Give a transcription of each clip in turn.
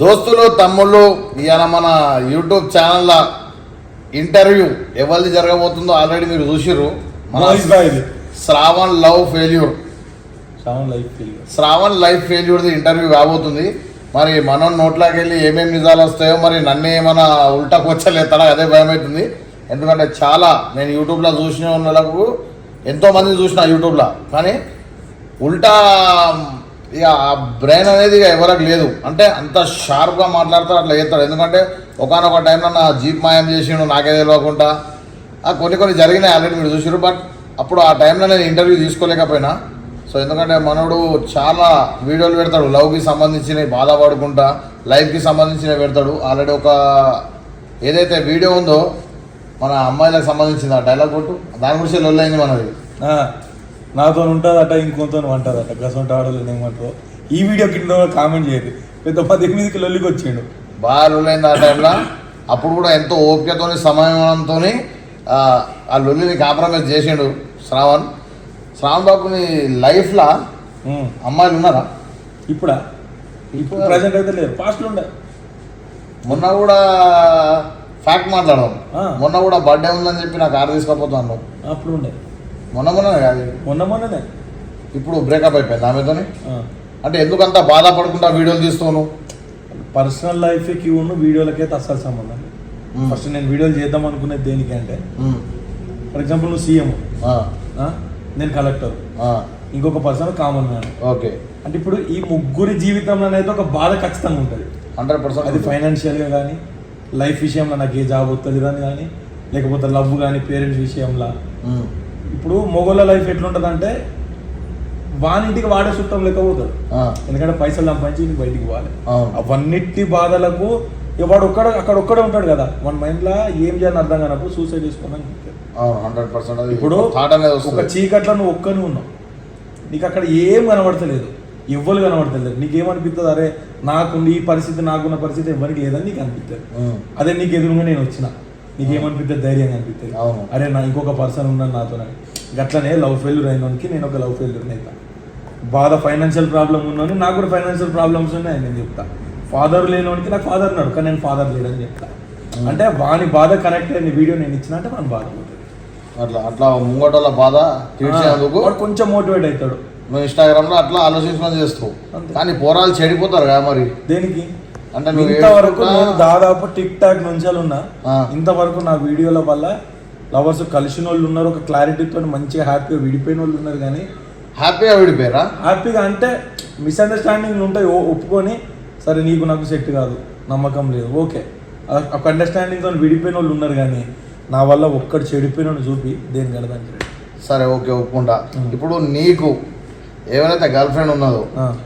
దోస్తులు తమ్ముళ్ళు ఇవాళ మన యూట్యూబ్ ఛానల్లో ఇంటర్వ్యూ ఎవరిది జరగబోతుందో ఆల్రెడీ మీరు చూసిర్రు. Shravan love failure. Shravan life failure. Shravan life ఫెయిల్యూర్ది interview కాబోతుంది. మరి మనం నోట్లోకి వెళ్ళి ఏమేమి నిజాలు వస్తాయో మరి నన్ను ఏమైనా ఉల్టా కూర్చోలేస్తాడా అదే భయం అవుతుంది ఎందుకంటే చాలా నేను యూట్యూబ్లో చూసిన వాళ్ళకు ఎంతోమంది చూసిన యూట్యూబ్లో. కానీ ఉల్టా ఇక ఆ బ్రెయిన్ అనేది ఇక ఎవరికి లేదు. అంటే అంత షార్ప్గా మాట్లాడతారు అట్లా చేస్తాడు ఎందుకంటే ఒకనొక టైంలో నా జీప్ మాయం చేసిండు నాకే తెలియకుండా ఆ కొన్ని కొన్ని జరిగినాయి ఆల్రెడీ మీరు చూసారు బట్ అప్పుడు ఆ టైంలో నేను ఇంటర్వ్యూ తీసుకోలేకపోయినా. సో ఎందుకంటే మనోడు చాలా వీడియోలు పెడతాడు. లవ్కి సంబంధించినవి బాధపడుకుంటా లైఫ్కి సంబంధించినవి పెడతాడు. ఆల్రెడీ ఒక ఏదైతే వీడియో ఉందో మన అమ్మాయిలకు సంబంధించింది ఆ డైలాగ్ కొట్టు. దాని గురించి లొల్లైంది మనది. నాతో ఉంటుందట ఇంకొంతో అంటుందట గసంట ఆడలు ఏమంటారు ఈ వీడియో కింద కామెంట్ చేయరు పెద్ద పది మీదకి లొల్లికి వచ్చిండు. బాగా లొల్లైంది ఆ టైంలో. అప్పుడు కూడా ఎంతో ఓపికతోని సమయంతో ఆ లొల్లిని కాంప్రమైజ్ చేసిండు శ్రావణ్. శ్రావణ్ బాబుని లైఫ్లో. అమ్మాయిలు ఉన్నారా? ఇప్పుడా? ఇప్పుడు ప్రజెంట్ అయితే లేదు. పాస్ట్లో ఉండే. మొన్న కూడా ఫ్యాక్ట్ మాట్లాడదాం. మొన్న కూడా బర్త్డే ఉందని చెప్పి నాకు కారు తీసుకపోతాను. అప్పుడు ఉండే. మొన్న మొన్న కాదు. మొన్న మొన్ననే. ఇప్పుడు బ్రేకప్ అయిపోయింది ఆమెతోని. అంటే ఎందుకంత బాధపడకుండా వీడియోలు తీస్తాను పర్సనల్ లైఫ్కి ఉన్న వీడియోలకైతే అస్సలు సంబంధం. ఫస్ట్ నేను వీడియోలు చేద్దాం అనుకునేది దేనికి అంటే ఫర్ ఎగ్జాంపుల్ నువ్వు సీఎం. నేను కలెక్టర్. ఇంకొక పర్సన్ కామన్ మ్యాన్. ఓకే. అంటే ఇప్పుడు ఈ ముగ్గురి జీవితంలోనైతే ఒక బాధ ఖచ్చితంగా ఉంటుంది. హండ్రెడ్ అది పర్సెంట్ ఫైనాన్షియల్గా కానీ లైఫ్ విషయంలో నాకు ఏ జాబ్ వస్తుంది కానీ లేకపోతే లవ్ కానీ పేరెంట్స్ విషయంలో. ఇప్పుడు మొగోళ్ళ లైఫ్ ఎట్లుంటుంది అంటే వానింటికి వాడే చుట్టం లెక్క పోతాడు ఎందుకంటే పైసలు సంపాదించి బయటికి పోవాలి. అవును. అవన్నిటి బాధలకు వాడు ఒక్కడ అక్కడ ఒక్కడే ఉంటాడు కదా. మన మైండ్లో ఏం చేయాలని అర్థం కానప్పుడు సూసైడ్ అది ఇప్పుడు ఒక చీకట్లో నువ్వు ఒక్కని ఉన్నావు. నీకు అక్కడ ఏం కనబడతలేదు. ఎవ్వరు కనబడతలేదు. నీకేమనిపిస్తుంది అరే నాకుంది ఈ పరిస్థితి నాకున్న పరిస్థితి ఎవరికి లేదని నీకు అనిపిస్తుంది. అదే నీకు ఎదురుగా నేను వచ్చిన. నీకేమనిపిస్తుంది ధైర్యంగా అనిపిస్తుంది అవును. అరే నా ఇంకొక పర్సన్ ఉన్నాను నాతో గట్లనే లవ్ ఫెయిల్యూర్ అయినోనికి నేను ఒక లవ్ ఫెయిల్యూర్ అవుతా బాధ ఫైనాన్షియల్ ప్రాబ్లం ఉన్నోని నాకు కూడా ఫైనాన్షియల్ ప్రాబ్లమ్స్ ఉన్నాయి నేను చెప్తా. ఫాదర్ లేనోనికి నాకు ఫాదర్ ఉన్నాడు కానీ నేను ఫాదర్ లేడని చెప్తా. అంటే వాని బాధ కనెక్ట్ అయిన వీడియో నేను ఇచ్చిన అంటే వాని బాధ అట్లా అట్లా ముంగటోళ్ళ బాధ తీర్చేందుకు వాడు కొంచెం మోటివేట్ అవుతాడు. నువ్వు ఇన్స్టాగ్రామ్లో అట్లా ఆలోచించుకొని చేస్తావు. కానీ పోరాలు చెడిపోతారు కదా మరి. దేనికి? అంటే ఇంతవరకు నేను దాదాపు టిక్ టాక్ నుంచి ఉన్నా. ఇంతవరకు నా వీడియోల వల్ల లవర్స్ కలిసిన వాళ్ళు ఉన్నారు ఒక క్లారిటీతో మంచిగా హ్యాపీగా విడిపోయిన వాళ్ళు ఉన్నారు కానీ హ్యాపీగా విడిపోయారా? హ్యాపీగా అంటే మిస్అండర్స్టాండింగ్ ఉంటాయి ఒప్పుకొని సరే నీకు నాకు సెట్ కాదు నమ్మకం లేదు ఓకే. ఒక అండర్స్టాండింగ్తో విడిపోయిన వాళ్ళు ఉన్నారు కానీ నా వల్ల ఒక్కడు చెడిపోయిన చూపి దేని కలదని సరే ఓకే ఒప్పుకుంటా. ఇప్పుడు నీకు ఎవరైతే గర్ల్ ఫ్రెండ్ ఉన్నదో.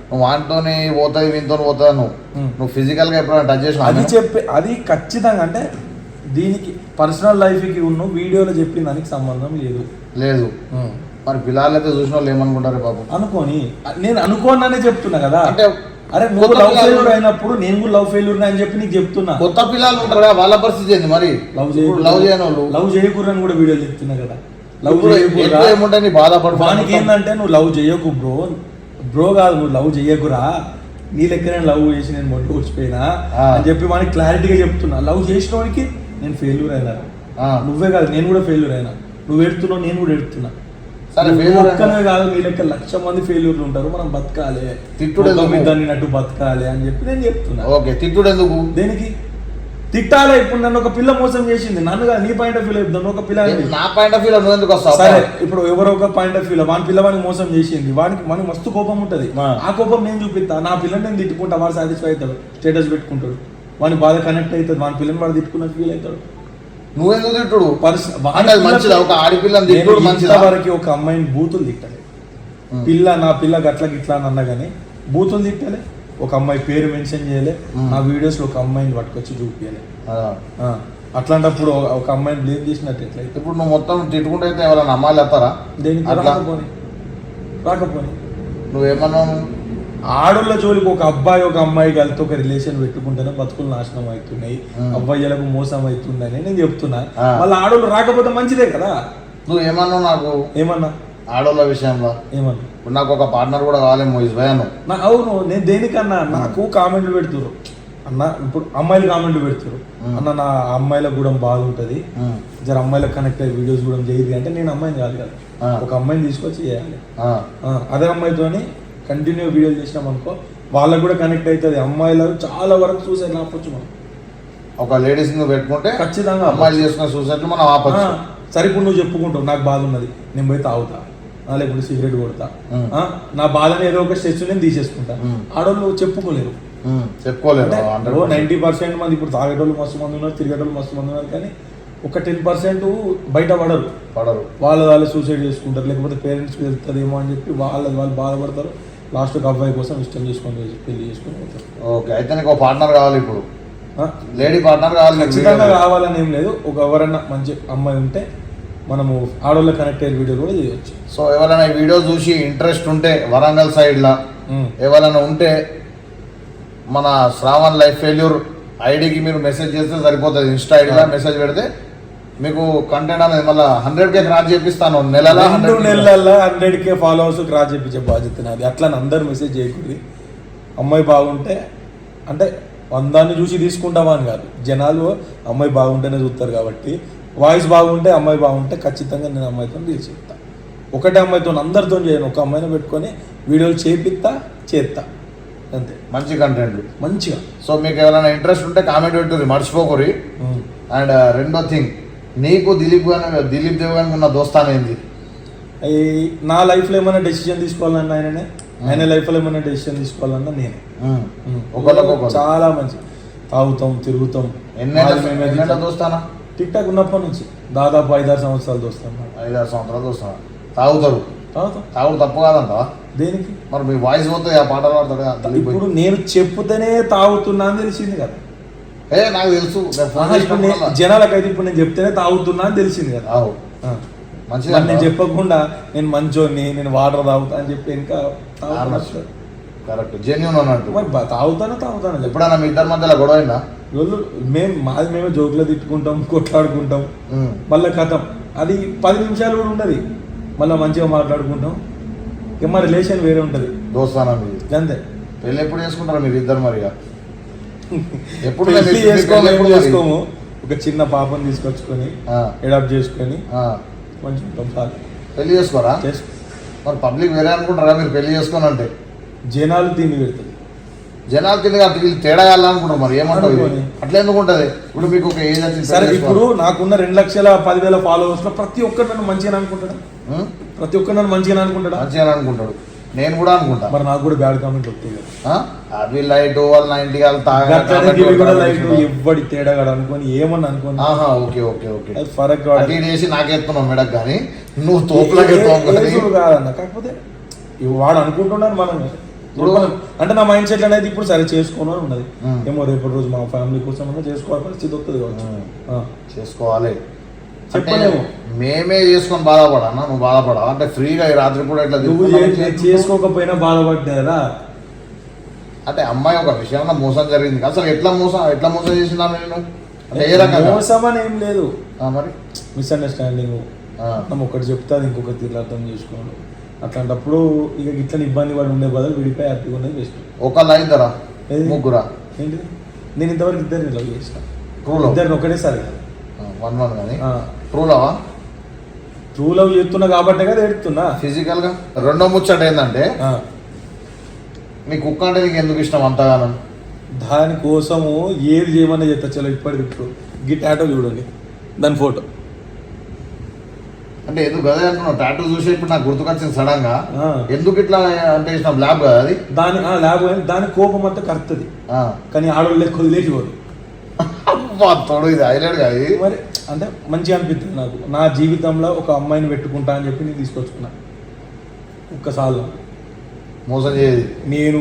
నువ్వు వాటితోని పోతుంది వీనితో పోతుంది నువ్వు. నువ్వు ఫిజికల్గా ఎప్పుడైనా టచ్ అది చేసిన చెప్పే అది ఖచ్చితంగా అంటే దీనికి పర్సనల్ లైఫ్కి ఉన్న వీడియోలో చెప్పిన దానికి సంబంధం లేదు. లేదు. మరి పిల్లలు అయితే చూసిన వాళ్ళు ఏమనుకుంటారు బాబు? అనుకోని నేను అనుకోననే చెప్తున్నా కదా. అంటే అరే నువ్వు లవ్ ఫెయిల్యూర్ అయినప్పుడు నేను కూడా లవ్ ఫెయిల్యూర్ అని చెప్పి నీకు చెప్తున్నా. కొత్త పిల్లలు ఉంటారు కదా వాళ్ళ పరిస్థితి ఏంది మరి? లవ్ ఇప్పుడు లవ్ చేయని వాళ్ళు లవ్ చేయకూడదని కూడా వీడియోలు చెప్తున్నా కదా. లవ్ ఏముంటాయి? నీ బాధపడు వానికి ఏంటంటే నువ్వు లవ్ చేయకు బ్రో బ్రో కాదు నువ్వు లవ్ చేయకురా. నీ లెక్క నేను లవ్ చేసి నేను మొట్టు వచ్చిపోయినా. అని చెప్పి వానికి క్లారిటీగా చెప్తున్నా. లవ్ చేసిన వాడికి నేను ఫెయిల్యూర్ అయినా. నువ్వే కాదు నేను కూడా ఫెయిల్యూర్ అయినా. నువ్వు ఎడుతున్నావు నేను కూడా ఎడుతున్నా. సరే, ఒక్కనే కాదు నీ లెక్క లక్ష మంది ఫెయిల్యూర్లు ఉంటారు. మనం బతకాలి. తిట్టుడు ఎందుకు? దాన్నినట్టు బతకాలి అని చెప్పి నేను చెప్తున్నా. ఓకే తిట్టుడు ఎందుకు? దేనికి? తిట్టాలే ఇప్పుడు నన్ను ఒక పిల్ల మోసం చేసింది. నన్ను కాదు నీ పాయింట్ ఆఫ్ వ్యూ చెప్తాను ఒక పిల్ల. నా పాయింట్ ఆఫ్ వ్యూ ఎందుకు వస్తావు? సరే ఇప్పుడు ఎవరో ఒక పాయింట్ ఆఫ్ వ్యూలో వాని పిల్లవాడిని మోసం చేసింది. వానికి మనకి మస్తు కోపం ఉంటది. ఆ. కోపం నేను చూపిస్తా. నా పిల్లని నేను తిట్టుకుంటా వాడు సాటిస్ఫై అవుతాడు స్టేటస్ పెట్టుకుంటాడు. వాని బాధ కనెక్ట్ అవుతుంది వాని పిల్లని వాడు తిట్టుకున్న ఫీల్ అవుతాడు. నువ్వెందుకు తిట్టుడు? పర్స- వాని అంటే అది పిల్ల- మంచిదా? ఒక ఆడపిల్లని తిట్టుడు మంచిదా? ఒక అమ్మాయిని బూతులు తిట్టలేదు ఉం. పిల్ల నా పిల్ల గట్ల గిట్లా అని అన్నా కానీ బూతులు తిట్టలే. ఒక అమ్మాయి పేరు మెన్షన్ చేయలే. నా వీడియోస్లో ఒక అమ్మాయిని పట్టుకొచ్చి చూపించలే ఆ. అట్లాంటప్పుడు ఒక- అమ్మాయిని బ్లేమ్ చేసినట్టు ఎట్లయితే ఇప్పుడు నువ్వు మొత్తం తిట్టుకుంటే అయితే ఎవరైనా అమ్మాయిలు వస్తారా దేనికి? రాకపోని. రాకపోని. నువ్వేమన్నావు ఆడోళ్ళ జోలికి ఒక అబ్బాయి ఒక అమ్మాయి కలిసి ఒక రిలేషన్ పెట్టుకుంటేనే బతుకులు నాశనం అవుతున్నాయి. అబ్బాయిలకు మోసం అవుతుందని నేను చెప్తున్నా. వాళ్ళ ఆడోళ్ళు రాకపోతే మంచిదే కదా. నువ్వు ఏమన్నావు నాకు ఏమన్నా? ఆడోళ్ళ విషయంలో. ఏమన్నా ఇప్పుడు నాకు ఒక పార్ట్నర్ కూడా కావాలి మోయిస్ భయాను నా అవును నేను దేనికన్నా నాకు కామెంట్లు పెడుతున్నారు అన్న ఇప్పుడు అమ్మాయిలు కామెంట్లు పెడతారు. అన్న నా అమ్మాయిల కూడా బాగుంటుంది. జర అమ్మాయిలకు కనెక్ట్ అయ్యే వీడియోస్ కూడా చేయదు అంటే నేను అమ్మాయిని కాదు కదా. ఒక అమ్మాయిని తీసుకొచ్చి చేయాలి. అదే అమ్మాయితోని కంటిన్యూ వీడియోలు చేసినాం అనుకో వాళ్ళకు కూడా కనెక్ట్ అవుతుంది అమ్మాయిలు చాలా వరకు సూసైడ్ ఆపొచ్చు మనం. ఒక లేడీస్ పెట్టుకుంటే ఖచ్చితంగా అమ్మాయిలు చేసుకునే సూసైట్లు మనం ఆపచ్చు. సరే ఇప్పుడు నువ్వు చెప్పుకుంటావు నాకు బాధ ఉన్నది నేను పోయి తాగుతా. ఆ, లేకుంటే సిగరెట్ కొడతా. నా బాధని ఏదో ఒక స్టెచ్ నేను తీసేసుకుంటా. మ్మ్. ఆడవాళ్ళు చెప్పుకోలేరు. అంటే నైంటీ పర్సెంట్ మంది ఇప్పుడు తాగేటోళ్ళు మస్తు మంది ఉన్నారు తిరిగేటోళ్ళు మస్తు మంది ఉన్నారు కానీ ఒక టెన్ పర్సెంట్ బయట పడరు. పడరు. వాళ్ళ వాళ్ళు సూసైడ్ చేసుకుంటారు. లేకపోతే పేరెంట్స్కి వెళ్తుందేమో అని చెప్పి వాళ్ళ వాళ్ళు బాధపడతారు. లాస్ట్ ఒక అబ్బాయి కోసం ఇష్టం చేసుకొని పెళ్ళి చేసుకొని పోతారు. ఓకే. అయితే నీకు ఒక పార్ట్నర్ కావాలి ఇప్పుడు. లేడీ పార్ట్నర్ కావాలి ఖచ్చితంగా. కావాలని ఏం లేదు. ఒక ఎవరైనా మంచి అమ్మాయి ఉంటే మనము ఆడవాళ్ళ కనెక్ట్ అయ్యే వీడియో కూడా చేయొచ్చు. సో ఎవరైనా ఈ వీడియో చూసి ఇంట్రెస్ట్ ఉంటే వరంగల్ సైడ్లో. ఎవరైనా ఉంటే మన శ్రావణ్ లైఫ్ ఫెయిల్యూర్ ఐడికి మీరు మెసేజ్ చేస్తే సరిపోతుంది. ఇన్స్టా ఐడిలో మెసేజ్ పెడితే మీకు కంటెంట్ అనేది మళ్ళీ హండ్రెడ్ కే క్రాస్ చేపిస్తాను. నెలలా రెండు 100K నెలల్లో హండ్రెడ్ కే ఫాలోవర్స్ క్రాస్ చేయించే బాధ్యత నాది. అట్లా అందరు మెసేజ్ చేయకూడదు. అమ్మాయి బాగుంటే అంటే వందాన్ని చూసి తీసుకుంటామా అని కాదు. జనాలు అమ్మాయి బాగుంటేనే చూస్తారు కాబట్టి వాయిస్ బాగుంటే అమ్మాయి బాగుంటే ఖచ్చితంగా నేను అమ్మాయితో డీల్ చేస్తా. ఒకటే అమ్మాయితో అందరితో చేయను. ఒక అమ్మాయిని పెట్టుకొని వీడియోలు చేపిస్తా చేస్తా. అంతే. మంచి కంటెంట్ మంచిగా. సో మీకు ఎవరైనా ఇంట్రెస్ట్ ఉంటే కామెంట్ పెట్టుర్రి మర్చిపోకురి. అండ్ రెండో థింగ్ నీకు దిలీప్ గాని దిలీప్ దేవ్ గానికి ఉన్న దోస్తాన్ ఏంది? నా లైఫ్లో ఏమైనా డెసిషన్ తీసుకోవాలన్నా ఆయననే? ఆయన లైఫ్లో ఏమైనా డెసిషన్ తీసుకోవాలన్నా నేనే. ఒకళ్ళకొకళ్ళు. చాలా మంచి తాగుతాం తిరుగుతాం. తింటాం. దోస్తానా? టిక్ టాక్ ఉన్నప్పటి నుంచి. దాదాపు ఐదారు సంవత్సరాలు దోస్తాం నాకు. ఐదారు సంవత్సరాలు దోస్తానా తాగుతారు. తాగుతాం. తాగుడు తప్పు కాదంటావా దేనికి? మరి మీ వాయిస్ పోతే ఆ పాటలు పాడతాడు ఇప్పుడు. నేను చెప్పుతేనే తాగుతున్నా అని తెలిసింది కదా. ఏ నాకు తెలుసు. జనాలకైతే ఇప్పుడు నేను చెప్తేనే తాగుతున్నా అని తెలిసింది కదా. మంచిది నేను చెప్పకుండా నేను మంచోని నేను వాటర్ తాగుతా అని చెప్పి ఇంకా కరెక్ట్. జెన్యున్ అన్నట్టు. మరి తాగుతానే తాగుతాను ఎప్పుడైనా మీ ఇద్దరి మధ్యలో గొడవ రోజు మేము మాది మేమే జోకులో తిట్టుకుంటాం కొట్లాడుకుంటాం. మళ్ళీ కథం. అది పది నిమిషాలు కూడా ఉండదు మళ్ళీ మంచిగా మాట్లాడుకుంటాం. ఇక మా రిలేషన్ వేరే ఉంటుంది. దోస్తానా మీది? అంతే. పెళ్ళి ఎప్పుడు చేసుకుంటారు మీరు ఇద్దరు మరి? ఎప్పుడు మీ చేసుకోము ఎప్పుడు మరి? చేసుకోము ఒక చిన్న పాపని తీసుకొచ్చుకొని అడాప్ట్ చేసుకొని. మంచిగా ఉంటాం పెళ్ళి చేసుకోరా? చేసుకో మరి పబ్లిక్ వేరే అనుకుంటారా మీరు పెళ్ళి చేసుకోని అంటే జనాలు తిని పెడుతుంది జనాలు అటు వీళ్ళు తేడా కావాలనుకుంటారు మరి ఏమంటారు. అట్లా ఎందుకు ఉంటుంది? ఇప్పుడు మీకు ఒక ఏజ్ వచ్చింది సరే ఇప్పుడు నాకున్న రెండు లక్షల పదివేల ఫాలోవర్స్లో ప్రతి ఒక్కరు నన్ను మంచిగా అనుకుంటాడా? ప్రతి ఒక్కరు నన్ను మంచిగా అనుకుంటాడా? మంచిగా అనుకుంటాడు. నేను కూడా అనుకుంటా. మరి నాకు కూడా బ్యాడ్ కామెంట్ వస్తాయి కదా? అవి లైట్ వాళ్ళ నా ఇంటికి వాళ్ళు లైక్ ఎవ్వడి తేడాగాడు అనుకొని ఏమన్నా అనుకోని. ఆహా ఓకే ఓకే ఓకే. ఫరక్ చేసి నాకెత్తున్నావు మెడకు కానీ నువ్వు తోపులని కాదన్న కాకపోతే ఇవి వాడు అనుకుంటున్నాను మనం ఇప్పుడు మనం- అంటే నా మైండ్ సెట్ అనేది ఇప్పుడు సరే చేసుకోను అని ఉన్నది. ఏమో రేపటి రోజు మా ఫ్యామిలీ కోసం అన్నా చేసుకోవాలి పరిస్థితి వస్తుంది కావచ్చు. చేసుకోవాలి. చెప్పలేము. అంటే మేమే చేసుకొని బాధపడన్నా నువ్వు బాధపడవా అంటే ఫ్రీగా ఈ రాత్రి కూడా ఇట్లా నువ్వు. చేసుకోకపోయినా బాధపడ్డా కదా. అంటే అమ్మాయి ఒక విషయంలో మోసం జరిగింది. అసలు ఎట్లా మోసం ఎట్లా మోసం చేసిందా నేను అంటే ఏ రకంగా? మోసం అని ఏం లేదు. మరి? మిస్అండర్స్టాండింగ్ మనం ఒకటి చెప్తే అది ఇంకొక తీరు అర్థం చేసుకోవాలి. అట్లాంటప్పుడు ఇక ఇట్లా ఇబ్బంది పడి ఉండే బదులు విడిపోయి హ్యాపీగా ఉన్నది బెస్ట్ ఒకళ్ళ ఇద్దరా? ముగ్గురా? ఏంటిది? నేను ఇంతవరకు ఇద్దరిని లవ్ చేసిన. ట్రూ లవ్ ఇద్దరిని ఒకటేసారి వన్ వన్ కానీ ట్రూ లవా ట్రూ లవ్ చేస్తున్నా కాబట్టే కదా ఎడుతున్నా ఫిజికల్గా? రెండో ముచ్చట ఏంటంటే నీ కుక్క అంటే నీకు ఎందుకు ఇష్టం అంతగానం? దానికోసము ఏది చేయమని చెప్తా చలో ఇప్పటికి ఇప్పుడు గిట్ ఆటో చూడండి. దాని ఫోటో అంటే ఎందుకు అదే అంటున్నావు? టాటూ చూసి ఇప్పుడు నాకు గుర్తుకొచ్చింది సడన్గా. ఎందుకు ఇట్లా అంటే ఇష్టం ల్యాబ్ కదా అది? దాని ఆ, ల్యాబ్. దాని కోపం అంతా కరుతుంది. కానీ ఆడవాళ్ళు లెక్క అబ్బా, తోడు ఇది హైలైట్ ఇది మరి అంటే మంచిగా అనిపిస్తుంది నాకు. నా జీవితంలో ఒక అమ్మాయిని పెట్టుకుంటా అని చెప్పి నేను తీసుకొచ్చుకున్నా. ఒక్కసారి మోసం చేయదు. నేను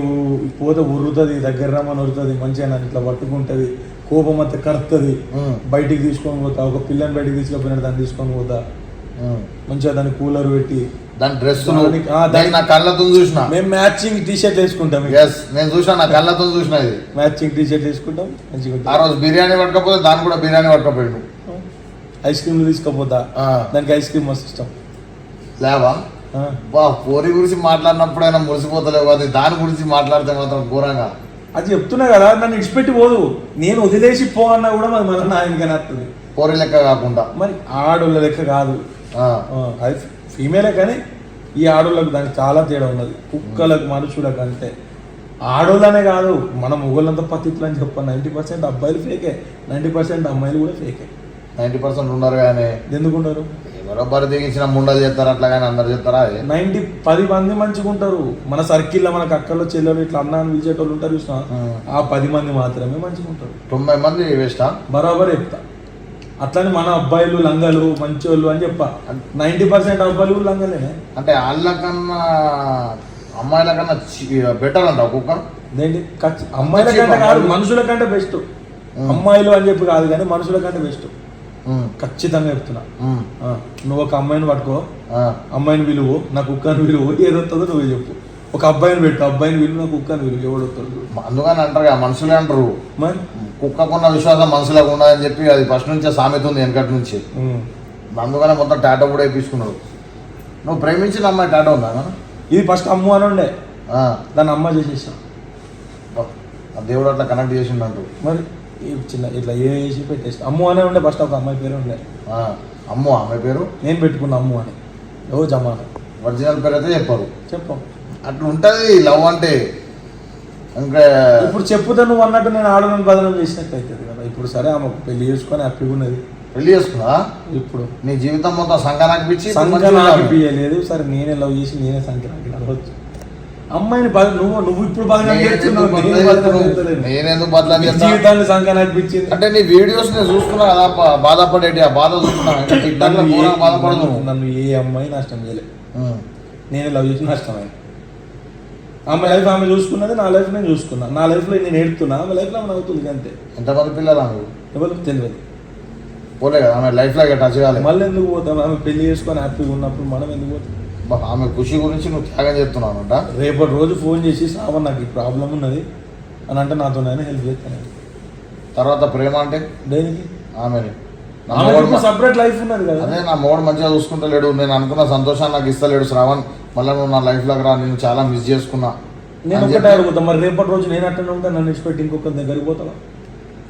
పోతే ఉరుతుంది దగ్గర రమ్మని ఉరుతుంది మంచిగా నన్ను ఇట్లా పట్టుకుంటుంది కోపం అంతా కరుతుంది బయటికి తీసుకొని పోతా ఒక పిల్లని బయటికి తీసుకుపోయినట్టు దాన్ని తీసుకొని పోతా. మంచిగా దాన్ని కూలర్ పెట్టి దాని డ్రెస్ నా కళ్ళతో చూసిన. మేము మ్యాచింగ్ టీ షర్ట్ వేసుకుంటాం ఎస్ నేను చూసిన నా కళ్ళతో చూసిన ఇది. మ్యాచింగ్ టీ షర్ట్ వేసుకుంటాం మంచిగా ఆ. రోజు బిర్యానీ పట్టకపోతే దాన్ని కూడా బిర్యానీ పట్టకపోయాడు. ఐస్ క్రీమ్లు తీసుకుపోతా. దానికి ఐస్ క్రీమ్ మస్తు ఇష్టం. లేవా? బా పోరి గురించి మాట్లాడినప్పుడైనా మురిసిపోతలేవు అది దాని గురించి మాట్లాడితే మాత్రం ఘోరంగా. అది చెప్తున్నా కదా నన్ను ఇడిచిపెట్టి పోదు. నేను వదిలేసి పో అన్నా కూడా మరి మళ్ళీ నా వెనకనే వస్తుంది. పోరి లెక్క కాకుండా. మరి ఆడోళ్ళ లెక్క కాదు. అది ఫీమేలే కానీ ఈ ఆడోళ్ళకు దానికి చాలా తేడా ఉన్నది. కుక్కలకు మనుషులకు అంతే. ఆడోళ్ళనే కాదు మన మొగోళ్ళంతా పత్తిత్తులు అని చెప్పాను నైంటీ పర్సెంట్ అబ్బాయిలు ఫేకే నైంటీ పర్సెంట్ అమ్మాయిలు కూడా ఫేకే నైంటీ పర్సెంట్ ఉన్నారు కానీ ఎందుకుంటారు? ఎవరో బరి దిగించిన ముండలు చేస్తారు అట్లా కానీ అందరు చేస్తారా? అది? నైంటీ పది మంది మంచిగా ఉంటారు. మన సర్కిల్లో మనకు అక్కల్లో చెల్లెలు ఇట్లా అన్న అని పిలిచేటోళ్ళు ఉంటారు చూసిన. ఆ పది మంది మాత్రమే మంచిగా ఉంటారు. తొంభై మంది వేస్టా? బరాబర్ చెప్తా. అట్లని మన అబ్బాయిలు లంగలు మంచోళ్ళు అని చెప్పా. నైంటీ పర్సెంట్ అబ్బాయిలు లంగలేనే. అంటే వాళ్ళకన్నా అమ్మాయిల కన్నా బెటర్ అంట కుక్క దేంటి? ఖచ్చి- అమ్మాయిల కంటే కాదు. మనుషుల కంటే బెస్ట్ అమ్మాయిలు అని చెప్పి కాదు కానీ మనుషుల కంటే బెస్ట్ ఖచ్చితంగా చెప్తున్నా. నువ్వు ఒక అమ్మాయిని పట్టుకో అమ్మాయిని విలువు నా కుక్కని విలువు ఏది వస్తుందో నువ్వే చెప్పు. ఒక అబ్బాయిని పెట్టు అబ్బాయిని విలువు నా కుక్కని విలువు ఎవడు వస్తాడు అందుకని అంటారు మనుషులే అంటారు. మరి? కుక్కకున్న విశ్వాసం మనుషులకు ఉండదని చెప్పి అది ఫస్ట్ నుంచే సామెత ఉంది వెనకటి నుంచి. అందుకనే మొత్తం టాటో కూడా వేయించుకున్నాడు నువ్వు ప్రేమించిన అమ్మాయి టాటో ఉందా? ఇది ఫస్ట్ అమ్ము అని ఉండే. దాన్ని అమ్మ చేసేసాం. దేవుడు అట్లా కనెక్ట్ చేసిండంటు. మరి ఈ చిన్న ఇట్లా ఏ వేసి పెట్టేసి అమ్ము అనే ఉండే ఫస్ట్ ఒక అమ్మాయి పేరు ఉండే. ఆ, అమ్మో ఆమె పేరు? నేను పెట్టుకున్న అమ్ము అని. ఓ జమానా? ఒరిజినల్ పేరు అయితే చెప్పరు. చెప్పాం. అట్లా ఉంటుంది లవ్ అంటే ఇంకా ఇప్పుడు చెప్పుతా నువ్వు అన్నట్టు నేను ఆడలను బదనం చేసినట్టు అవుతుంది కదా. ఇప్పుడు సరే ఆమెకు పెళ్ళి చేసుకొని హ్యాపీగా ఉన్నది. పెళ్ళి చేసుకున్నా ఇప్పుడు. నీ జీవితం మొత్తం నాకు పియ్యలేదు సరే నేనే లవ్ చేసి నేనే సంఖ్య నాకు అడగచ్చు అమ్మాయిని బద నువ్వు నువ్వు ఇప్పుడు చేస్తలేను. నేనెందుకు బదలా జీవితాన్ని సంఖ్య నాకు పిచ్చింది. అంటే నీ వీడియోస్ నేను చూస్తున్నా కదా బాధపడేటి ఆ బాధ చూస్తున్నా. బాధపడదు నన్ను- ఏ అమ్మాయి నష్టం చేయలేదు. నేనే లవ్ చేసి నష్టమైంది ఆమె లైఫ్ ఆమె చూసుకున్నది నా లైఫ్ నేను చూసుకున్నా. నా లైఫ్లో నేను ఏడుతున్నా ఆమె లైఫ్లో ఆమె నవ్వుతుంది అంతే. ఎంతమంది పిల్లలు ఆమె? ఎవరికి తెలియదు. పోలే కదా ఆమె లైఫ్లో టచ్ కాలేదు మళ్ళీ ఎందుకు పోతాం? ఆమె పెళ్ళి చేసుకొని హ్యాపీగా ఉన్నప్పుడు మనం ఎందుకు పోతాం? ఆమె ఖుషి గురించి నువ్వు త్యాగం చేస్తున్నావు అంట రేపటి రోజు ఫోన్ చేసి శ్రావణ్ నాకు ఈ ప్రాబ్లం ఉన్నది అని అంటే నాతో నేను హెల్ప్ చేస్తాను. తర్వాత ప్రేమ అంటే? దేనికి? ఆమెని. నా మొగుడు మ- సపరేట్ లైఫ్ ఉన్నది కదా. అదే నా మోడు మంచిగా చూసుకుంటలేడు నేను అనుకున్న సంతోషాన్ని నాకు ఇస్తలేడు శ్రావణ్. మళ్ళీ నువ్వు నా లైఫ్లోకి రా నేను చాలా మిస్ చేసుకున్నా. నేను ఒకటే అడుగుతా మరి రేపటి రోజు నేను అట్టనే ఉంటా నన్ను ఇచ్చిపెట్టి ఇంకొక దగ్గరికి పోతావా?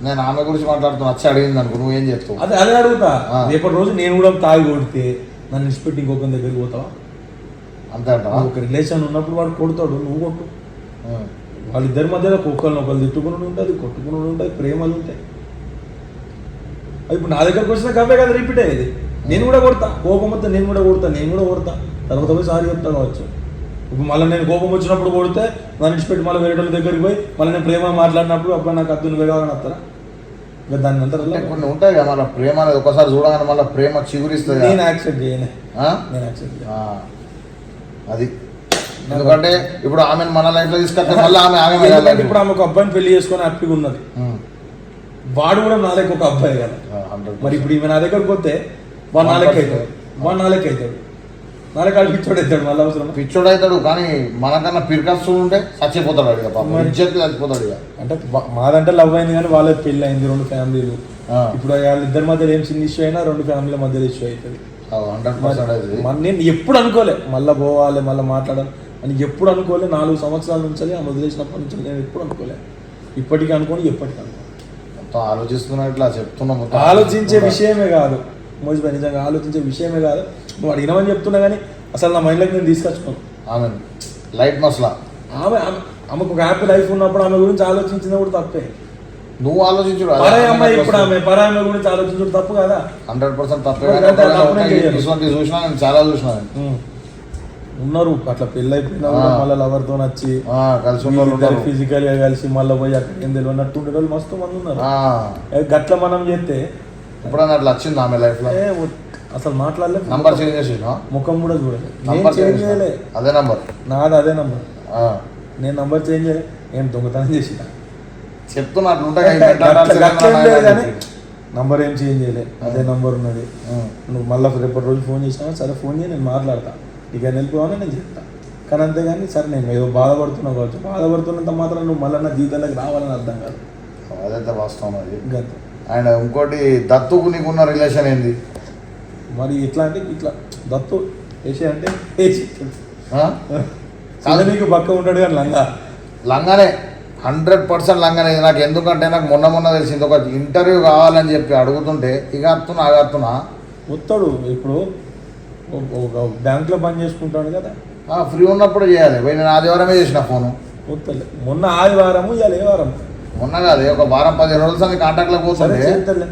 నేను ఆమె గురించి మాట్లాడుతున్నా వచ్చి అడిగింది అనుకో నువ్వేం చేస్తావు? అదే అదే అడుగుతా. రేపటి రోజు నేను కూడా తాగి కొడితే నన్ను ఇచ్చిపెట్టి ఇంకొక దగ్గరికి పోతావా? అంతే ఒక రిలేషన్ ఉన్నప్పుడు వాడు కొడతాడు నువ్వు కొట్టు. వాళ్ళిద్దరి మధ్యలో కుక్కలను ఒకళ్ళు తిట్టుకుని ఉంటుంది కొట్టుకుని ఉంటుంది ప్రేమలు ఉంటాయి. అది ఇప్పుడు నా దగ్గరకు వచ్చిన కవే కదా రిపీట్ అయ్యేది. నేను కూడా కొడతా కోపం వస్తే నేను కూడా కొడతా నేను కూడా కొడతా. తర్వాత పోయి సారీ చెప్తా కావచ్చు ఇప్పుడు మళ్ళీ నేను కోపం వచ్చినప్పుడు కొడితే నన్ను ఇచ్చిపెట్టి మళ్ళీ వేరే వాళ్ళ దగ్గరికి పోయి మళ్ళీ నేను ప్రేమ మాట్లాడినప్పుడు అప్పుడు నాకు అద్దు నువ్వే కావాలని వస్తారా ఇంకా దాన్ని అంతా కొన్ని ఉంటాయి కదా మళ్ళీ ప్రేమ అనేది ఒకసారి చూడగానే మళ్ళీ ప్రేమ చిగురిస్తుంది నేను. యాక్సెప్ట్ చేయను ఆ? నేను యాక్సెప్ట్. అది ఎందుకంటే ఇప్పుడు ఆమెను మన లైఫ్లో తీసుకొస్తే మళ్ళీ ఆమె ఆమె. ఇప్పుడు ఆమె ఒక అబ్బాయిని పెళ్ళి చేసుకొని హ్యాపీగా ఉన్నది. వాడు కూడా నా ఒక అబ్బాయి కదా ఆ, 100%. మరి ఇప్పుడు ఈమె నా దగ్గరకు వస్తే వాడు నా లెక్క అవుతాడు వాడు నా లెక్క అవుతాడు లెక్క అడిపించాడు అవుతాడు మళ్ళీ అవసరం పిచ్చోడు అవుతాడు కానీ మనకన్నా పిరికస్తూ ఉంటే చచ్చిపోతాడు అడిగా పాపం. మరి- ఇజ్జత్ చచ్చిపోతాడు ఇక. అంటే మాదంటే లవ్ అయింది కానీ వాళ్ళకి పెళ్ళి అయింది రెండు ఫ్యామిలీలు. ఇప్పుడు వాళ్ళిద్దరి మధ్యలో ఏం చిన్న ఇష్యూ అయినా రెండు ఫ్యామిలీల మధ్యలో ఇష్యూ అవుతుంది నేను ఎప్పుడు అనుకోలే మళ్ళీ పోవాలి మళ్ళీ మాట్లాడాలి అని ఎప్పుడు అనుకోలే నాలుగు సంవత్సరాల నుంచి ఆమె వదిలేసినప్పటి నుంచి నేను ఎప్పుడు అనుకోలే. ఇప్పటికీ అనుకోని ఎప్పటికీ అనుకోను. మొత్తం ఆలోచిస్తున్నా ఇట్లా చెప్తున్నా మొత్తం. ఆలోచించే విషయమే కాదు. మోజిబాయ్ నిజంగా ఆలోచించే విషయమే కాదు. నువ్వు అడిగినామని చెప్తున్నా కానీ అసలు నా మైండ్లోకి నేను తీసుకొచ్చుకోను. ఆమె లైట్ మసలా. ఆమె ఆమె- ఆమెకు ఒక హ్యాపీ లైఫ్ ఉన్నప్పుడు ఆమె గురించి ఆలోచించింది కూడా తప్పే. నువ్వు ఆలోచించుడు పరాయి అమ్మాయి ఇప్పుడు ఆమె పరాయి అమ్మాయి గురించి ఆలోచించడం తప్పు కదా. హండ్రెడ్ పర్సెంట్ తప్పే చూసినా నేను చాలా చూసినా నేను. ఉన్నారు అట్లా పెళ్ళి అయిపోయినా. మళ్ళీ లవర్తో నచ్చి ఆ, కలిసి. ఫిజికల్గా కలిసి మళ్ళీ పోయి అక్కడ ఏం తెలియనట్టు ఉండే వాళ్ళు మస్తు మంది ఉన్నారు. గట్ల మనం చేస్తే ఎప్పుడైనా అట్లా వచ్చింది ఆమె లైఫ్లో? అసలు మాట్లాడలే. నంబర్ చేంజ్ చేసిన ముఖం కూడా చూడలేదు నంబర్ చేంజ్ చేయలే. అదే నంబర్ నాది అదే నంబర్ నేను నంబర్ చేంజ్ చేయలే. నేను దొంగతనం చేసిన చెప్తున్నా నంబర్ ఏం చేంజ్ చేయలే. అదే నంబర్ ఉన్నది. నువ్వు మళ్ళీ రేపటి రోజు ఫోన్ చేసినా సరే ఫోన్ చేయి నేను మాట్లాడతా. ఇక వెళ్ళిపోవాలని నేను చెప్తా. కానీ అంతేగాని సరే నేను ఏదో బాధపడుతున్నావు కావచ్చు. బాధపడుతున్నంత మాత్రం నువ్వు మళ్ళీ నా జీవితంలోకి రావాలని అర్థం కాదు. అదైతే వాస్తవం అది. గంతే. అండ్ ఇంకోటి దత్తుకు నీకున్న రిలేషన్ ఏంది? మరి ఇట్లా అంటే ఇట్లా దత్తు వేసే అంటే ఆ? నీకు పక్క ఉంటాడు కానీ లంగా. లంగానే హండ్రెడ్ పర్సెంట్ లంగనే. నాకు ఎందుకంటే నాకు మొన్న మొన్న తెలిసింది ఒక ఇంటర్వ్యూ కావాలని చెప్పి అడుగుతుంటే ఇక అత్తున్నా అగత్తున్నా వస్తాడు ఇప్పుడు ఒక- బ్యాంక్లో పని చేసుకుంటాడు కదా. ఫ్రీ ఉన్నప్పుడు చేయాలి. పోయి నేను ఆదివారమే చేసిన ఫోను. మొన్న ఆదివారము ఇవాళ ఏ వారం మొన్న కాదు ఒక వారం పదిహేను రోజుల సంది చేస్తాడులే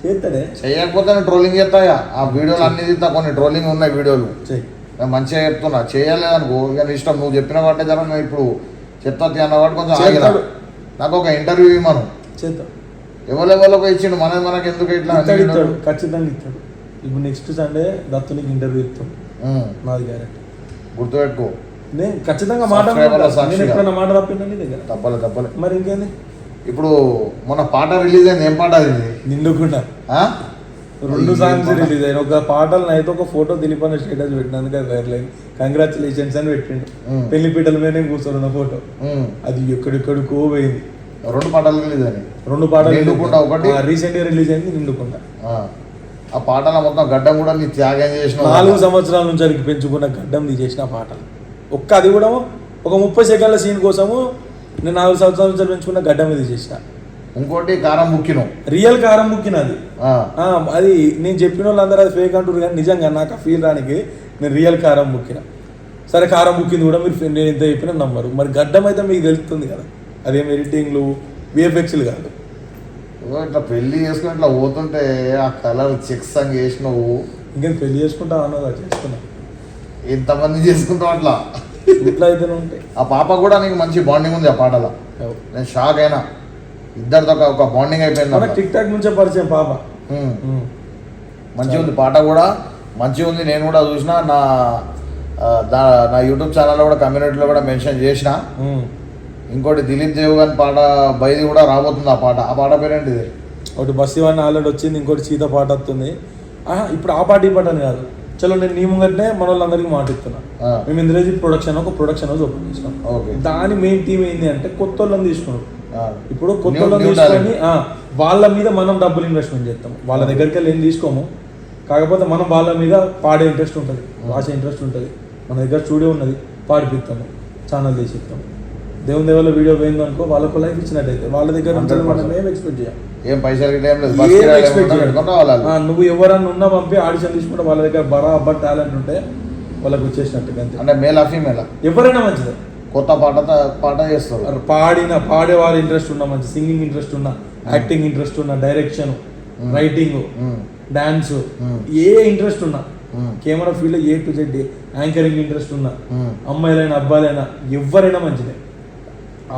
చేస్తాడే చేయకపోతే ట్రోలింగ్ చేస్తాయా ఆ వీడియోలు అన్ని తీస్తా. కొన్ని ట్రోలింగ్ ఉన్నాయి వీడియోలు. మంచిగా చెప్తున్నా. చేయలేదనుకో. ఇక ఇష్టం. నువ్వు చెప్పిన వాటే జర ఇప్పుడు చెప్తా అన్న వాటి కొంచెం చేస్తాడు. నాకు ఒక ఇంటర్వ్యూ ఇవ్వను ఎవరెవరికి ఇచ్చిండు. మన మనకి ఎందుకు ఇట్లా ఇస్తాడు ఖచ్చితంగా ఇస్తాడు ఇప్పుడు నెక్స్ట్ సండే దత్తునికి ఇంటర్వ్యూ ఇస్తాం నాది గ్యారెంటీ గుర్తుపెట్టుకో. నేను ఖచ్చితంగా మాట. నేను ఎప్పుడైనా మాట తప్పిందా నీ దగ్గర? తప్పలే తప్పలే మరి ఇంకేంది ఇప్పుడు మన పాట రిలీజ్ అయింది ఏం పాట అది? నిండుకుండా? రెండు సాంగ్స్. రిలీజ్ అయిన ఒక పాటలు అయితే ఒక ఫోటో దిలీప్ అనే స్టేటస్ పెట్టినందుకు అది వైరల్ అయింది. కంగ్రాచులేషన్స్ అని పెట్టిండు. పెళ్ళి పీటల మీదనే కూర్చోన్న ఫోటో. అది ఎక్కడెక్కడికో పోయింది. రెండు పాటలు రిలీజ్ అయినాయి. రెండు పాటలు నిండుకుండ ఒకటి. రీసెంట్గా రిలీజ్ అయింది నిండుకుండా. ఆ. పాటల మొత్తం గడ్డం కూడా నీ త్యాగం చేసిన నాలుగు సంవత్సరాల నుంచి పెంచుకున్న గడ్డం తీసేసిన పాటలు. ఒక్క అది కూడా ఒక ముప్పై సెకండ్ల సీన్ కోసము నేను నాలుగు సంవత్సరాల నుంచి పెంచుకున్న గడ్డం తీసేసిన ఇంకోటి కారం ముక్కిను. రియల్ కారం ముక్కినది ఆ, ఆ, అది నేను చెప్పిన వాళ్ళందరూ అది ఫేక్ అంటారు కానీ నిజంగా నాకు ఆ ఫీల్ రానికి నేను రియల్ కారం ముక్కిన. సరే కారం ముక్కింది కూడా మీరు నేను ఎంత చెప్పినా నమ్మరు మరి గడ్డం అయితే మీకు తెలుస్తుంది కదా. అదేం ఎడిటింగ్లు? విఎఫ్ఎక్స్లు కాదు. ఇట్లా పెళ్ళి చేసుకుని ఇట్లా పోతుంటే ఆ కలర్ చెక్స్ అని చేసినావు. ఇంకేం పెళ్ళి చేసుకుంటా అన్నదా? చేసుకున్నా. ఇంతమంది చేసుకుంటావు అట్లా. ఇట్లా అయితేనే ఉంటాయి. ఆ పాప కూడా నీకు మంచి బాండింగ్ ఉంది ఆ పాటలో. నేను షాక్ అయినా. ఇద్దరితో ఒక- బాండింగ్ అయిపోయింది. టిక్ టాక్ నుంచే పరిచయం పాప. మంచిగా ఉంది. పాట కూడా మంచిగా ఉంది. నేను కూడా చూసిన నా నా యూట్యూబ్ ఛానల్లో కూడా కమ్యూనిటీలో కూడా మెన్షన్ చేసిన. ఇంకోటి దిలీప్ దేవ్ గారి పాట బైది కూడా రాబోతుంది ఆ పాట. ఆ పాట పేరేంటిది? ఒకటి బస్సు ఇవన్నీ ఆల్రెడీ వచ్చింది ఇంకోటి సీత పాట వస్తుంది. ఇప్పుడు ఆ పాట ఈ పాట అని కాదు. చలో నేను నీ ముంగట్నే మన వాళ్ళందరికీ మాట ఇస్తున్నా. మేము ఇంద్రజిత్ ప్రొడక్షన్ ఒక ప్రొడక్షన్ హౌస్ ఓపెన్ చేసినాం. దాని మెయిన్ టీం ఏంటి అంటే కొత్త వాళ్ళని తీసుకున్నారు. ఆ. ఇప్పుడు కొత్త వాళ్ళని తీసుకొని వాళ్ళ మీద మనం డబ్బులు ఇన్వెస్ట్మెంట్ చేస్తాం. వాళ్ళ దగ్గరికి వెళ్ళి ఏం తీసుకోము? కాకపోతే మనం వాళ్ళ మీద పాడే ఇంట్రెస్ట్ ఉంటుంది. రాసే ఇంట్రెస్ట్ ఉంటుంది. మన దగ్గర స్టూడియో ఉన్నది. పాడిపిస్తాము. ఛానల్ తీసి ఇస్తాము. దేవుని దేవుళ్ళ వీడియో పోయింది అనుకో వాళ్ళకు లైఫ్ ఇచ్చినట్టయితే వాళ్ళ దగ్గర నుంచి 100%. మనం ఏం ఎక్స్పెక్ట్ చేయం? ఏం పైసలు నువ్వు ఎవరన్నా ఉన్నా పంపి ఆడిషన్ తీసుకుంటే వాళ్ళ దగ్గర బరాబర్ టాలెంట్ ఉంటే వాళ్ళకి వచ్చేసినట్టు అంతే. అంటే మేలా ఫీమేలా? ఎవరైనా మంచిదే. కొత్త పాట పాట చేస్తారు. పాడిన పాడే వాళ్ళ ఇంట్రెస్ట్ ఉన్న మంచి సింగింగ్ ఇంట్రెస్ట్ ఉన్న యాక్టింగ్ ఇంట్రెస్ట్ ఉన్న డైరెక్షన్ రైటింగ్ డాన్స్. ఏ ఇంట్రెస్ట్ ఉన్నా camera field A to Z anchoring interest ఉన్నా. అమ్మాయిలైనా అబ్బాయిలైనా ఎవరైనా మంచిదే.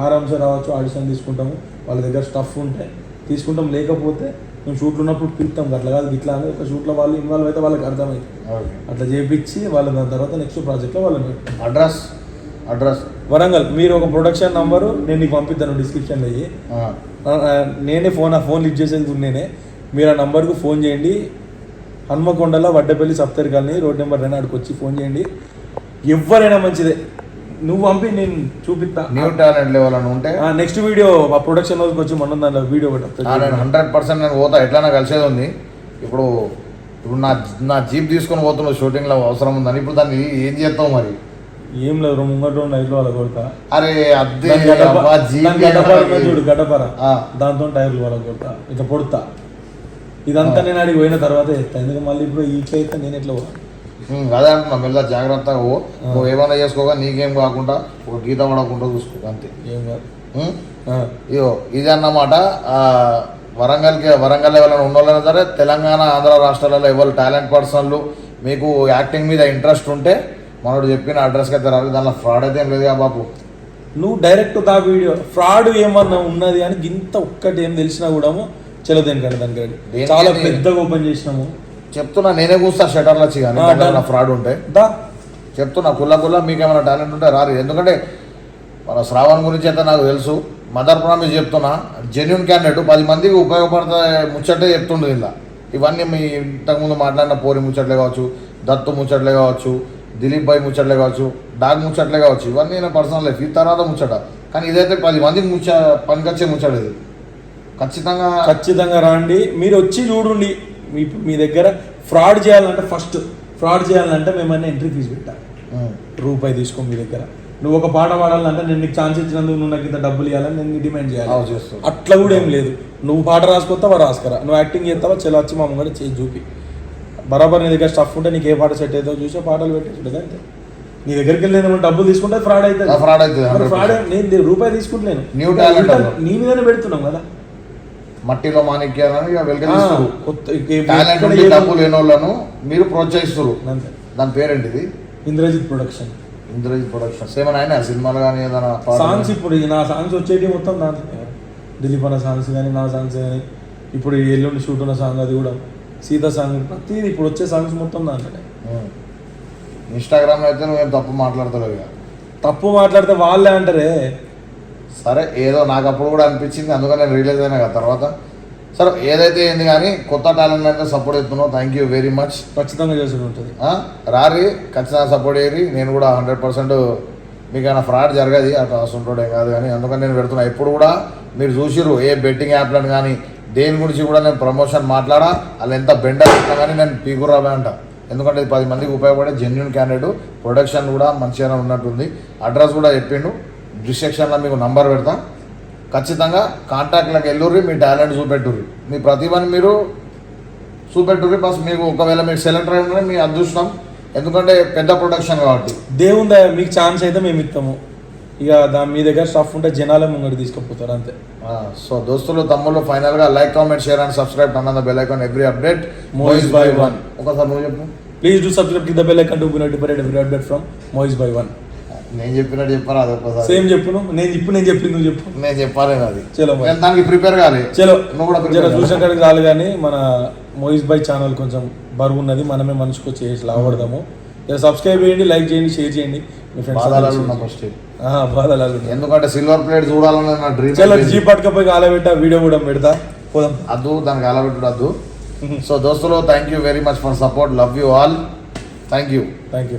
ఆరామ్సే రావచ్చు ఆడిషన్ తీసుకుంటాము. వాళ్ళ దగ్గర స్టఫ్ ఉంటే తీసుకుంటాం. లేకపోతే మేము షూట్లు ఉన్నప్పుడు పిలుస్తాం. అట్లా కాదు ఇట్లా అని ఒక షూట్లో వాళ్ళు ఇన్వాల్వ్ అయితే వాళ్ళకి అర్థమైంది. అట్లా చేపించి వాళ్ళ దాని తర్వాత నెక్స్ట్ ప్రాజెక్ట్లో వాళ్ళని పెడతాం అడ్రస్? అడ్రస్? వరంగల్. మీరు ఒక ప్రొడక్షన్ నంబరు నేను నీకు పంపిస్తాను డిస్క్రిప్షన్లో అయ్యి నేనే ఫోన్ ఆ ఫోన్ లిఫ్ట్ చేసేది నేనే. మీరు ఆ నంబర్కు ఫోన్ చేయండి. హన్మకొండలో వడ్డపల్లి సప్తరి కాలనీ రోడ్ నెంబర్ రెండు ఆడికి వచ్చి ఫోన్ చేయండి. ఎవరైనా మంచిదే. నువ్వు పంపి నేను చూపిస్తా న్యూ టాలెంట్ లెవెల్ అని ఉంటే నెక్స్ట్ వీడియో ఆ ప్రొడక్షన్ హౌస్కి వచ్చి మొన్న దాంట్లో వీడియో. నేను హండ్రెడ్ పర్సెంట్ నేను పోతా ఎట్లైనా కలిసేది ఉంది. ఇప్పుడు ఇప్పుడు నా నా జీప్ తీసుకొని పోతున్నావు షూటింగ్లో అవసరం ఉందని. ఇప్పుడు దాన్ని ఏం చేస్తావు మరి? ఏం లేదు ముంగట రెండు నైట్లో వాళ్ళ కొడతా. అరే అద్దె చూడు గడ్డపార ఆ. దాంతో టైర్లు వాళ్ళ కొడతా. ఇట్లా పొడుతా. ఇదంతా నేను అడిగి పోయిన తర్వాత చేస్తా. ఎందుకంటే మళ్ళీ ఇప్పుడు ఇట్లా అయితే నేను ఎట్లా పోవాలి ఉమ్, అదే అంటున్నా మెల్ల జాగ్రత్తగా ఓ నువ్వు ఏమైనా చేసుకోగా నీకేం కాకుండా ఒక గీత పడకుండా చూసుకో అంతే. ఇగో ఇది అన్నమాట వరంగల్కి వరంగల్ ఎవరైనా ఉన్నోళ్ళైనా సరే తెలంగాణ ఆంధ్ర రాష్ట్రాలలో ఎవరు టాలెంట్ పర్సన్లు మీకు యాక్టింగ్ మీద ఇంట్రెస్ట్ ఉంటే మనోడు చెప్పిన అడ్రస్కి అయితే రాదు దానిలో ఫ్రాడ్ అయితే ఏం లేదు బాబు నువ్వు డైరెక్ట్ దా వీడియో ఫ్రాడ్ ఏమన్నా ఉన్నది అని ఇంత ఒక్కటి ఏం తెలిసినా కూడా చలో దేనికంటే దానికి చాలా? పెద్దగా ఓపెన్ చేసినాము. చెప్తున్నా నేనే కూస్తా షటర్లు వచ్చి కానీ ఫ్రాడ్ ఉంటే. చెప్తున్నా కుల్ల కుల్ల మీకు ఏమైనా టాలెంట్ ఉంటే రారు. ఎందుకంటే మన శ్రావణ్ గురించి అయితే నాకు తెలుసు. మదర్ ప్రామిస్ చెప్తున్నా జెన్యున్ క్యాండిడేట్ పది మందికి ఉపయోగపడతా ముచ్చటే చెప్తుండు ఇలా ఇవన్నీ మీ ఇంతకుముందు మాట్లాడిన పోరి ముచ్చట్లే కావచ్చు దత్తు ముచ్చట్లే కావచ్చు దిలీప్ భాయ్ ముచ్చట్లే కావచ్చు డాగ్ ముచ్చట్లే కావచ్చు. ఇవన్నీ నేను పర్సనల్ లైఫ్ ఈ తర్వాత ముచ్చట. కానీ ఇదైతే పది మందికి ముచ్చ పనికొచ్చే ముచ్చట ఇది. ఖచ్చితంగా ఖచ్చితంగా రాండి. మీరు వచ్చి చూడండి. మీ మీ దగ్గర ఫ్రాడ్ చేయాలంటే ఫస్ట్ ఫ్రాడ్ చేయాలంటే మేమన్నా ఎంట్రీ ఫీజు పెట్టాలి. ఉమ్, రూపాయి తీసుకో మీ దగ్గర. నువ్వు ఒక పాట పాడాలంటే నేను నీకు ఛాన్స్ ఇచ్చినందుకు నువ్వు నాకు ఇంత డబ్బులు ఇవ్వాలని నేను డిమాండ్ చేయాలి. అట్లా కూడా ఏం లేదు. నువ్వు పాట రాసుకొస్తావా? రాసుకరా. నువ్వు యాక్టింగ్ చేస్తావా? చెల్ల వచ్చి మా ముంగడ చేసి చూపి. బరాబర్ నీ దగ్గర స్టఫ్ ఉంటే నీకు ఏ పాట సెట్ అవుతుందో చూసే పాటలు పెట్టేసి అంతే. నీ దగ్గరికి వెళ్ళి డబ్బులు తీసుకుంటే ఫ్రాడ్ అవుతుంది. fraud అవుతుంది, 100%. ఫ్రాడ్ నేను రూపాయి తీసుకుంటలేను. అవ్వ. నీ మీదనే పెడుతున్నాం కదా. మట్టిలో మాణిక్యాలని ఇక టాలెంట్ ఉండి ఏదో- డబ్బు లేని వాళ్ళను మీరు ప్రోత్సహిస్తారు. దాని పేరేంటిది? ఇంద్రజిత్ ప్రొడక్షన్. ఇంద్రజిత్ ప్రొడక్షన్స్ ఏమైనా అయినా సినిమాలు కానీ ఏదైనా సాంగ్స్? ఇప్పుడు నా సాంగ్స్ వచ్చేటి మొత్తం దాంట్లో దిలీప్ అన్న సాంగ్స్ కానీ నా సాంగ్స్ కానీ ఇప్పుడు ఈ ఎల్లుండి షూట్ ఉన్న సాంగ్ అది కూడా. సీత సాంగ్ ప్రతిది ఇప్పుడు వచ్చే సాంగ్స్ మొత్తం దాంట్లో ఉం. ఇన్స్టాగ్రామ్ అయితే నువ్వేం తప్పు మాట్లాడతలేవు ఇక. తప్పు మాట్లాడితే వాళ్ళే అంటారే. సరే ఏదో నాకు అప్పుడు కూడా అనిపించింది అందుకని నేను రిలీజ్ అయినా కదా తర్వాత. సరే ఏదైతే ఏంది కానీ కొత్త టాలెంట్ అయితే సపోర్ట్ ఇస్తున్నావు థ్యాంక్ యూ వెరీ మచ్ ఖచ్చితంగా చేసి ఉంటుంది. రారి ఖచ్చితంగా సపోర్ట్ చేయరి. నేను కూడా హండ్రెడ్ పర్సెంట్ మీకు ఫ్రాడ్ జరగదు అటు అసంటోడే కాదు కానీ అందుకని నేను పెడుతున్నా. ఎప్పుడు కూడా మీరు చూసిర్రు ఏ బెట్టింగ్ యాప్లను కానీ దేని గురించి కూడా నేను ప్రమోషన్ మాట్లాడా? అలా ఎంత బెండర్ ఇట్లా కానీ నేను పీకురాబే అంట. ఎందుకంటే ఇది పది మందికి ఉపయోగపడే జెన్యున్ క్యాండిడేట్ ప్రొడక్షన్ కూడా మంచిగానే ఉన్నట్టుంది. అడ్రస్ కూడా చెప్పిండు. డిస్ట్రక్షన్లో మీకు నంబర్ పెడతా. ఖచ్చితంగా కాంటాక్ట్లకు వెళ్ళుర్రి మీ టాలెంట్ చూపెట్టుర్రి. మీ ప్రతిభని మీరు చూపెట్టుర్రి బస్ మీకు ఒకవేళ మీకు సెలెక్ట్ అయి ఉంటే మీ అదృష్టం. ఎందుకంటే పెద్ద ప్రొడక్షన్ కాబట్టి. దేవుని దయ మీకు ఛాన్స్ అయితే మేము ఇస్తాము. ఇక దాని మీ దగ్గర స్టఫ్ ఉంటే జనాలే ముంగడి తీసుకుపోతారు అంతే. సో దోస్తులు తమ్ముళ్ళు ఫైనల్గా like comment share and subscribe అన్న bell icon every update. Moise by one. ఒకసారి నువ్వు చెప్పు. Please do subscribe to the bell icon to be notified every update from Moise by one. నేను చెప్పినట్టు చెప్పాను అది ఒక్కసారి. సేమ్ చెప్పును. నేను చెప్పు నేను చెప్పింది నువ్వు చెప్పు. నేను చెప్పాలి అది చలో. నేను దానికి ప్రిపేర్ కాలే. చలో. నువ్వు కూడా జర కావాలి. చూసిన కాడికి చాలు కానీ మన మోయిస్ బై ఛానల్ కొంచెం బరువు ఉన్నది. మనమే మనిషికి వచ్చి చేసి లావడదాము సబ్స్క్రైబ్ చేయండి లైక్ చేయండి షేర్ చేయండి. మీ ఫ్రెండ్స్ ఫస్ట్ బాధలు ఎందుకంటే సిల్వర్ ప్లేట్ చూడాలని నా చలో డ్రీమ్ జీ పట్టుకపోయి కాలబెట్టా వీడియో కూడా పెడతా. పోదాం. అద్దు దానికి అలబెట్టుడు అద్దు. సో దోస్తులు thank you very much for support love you all thank you thank you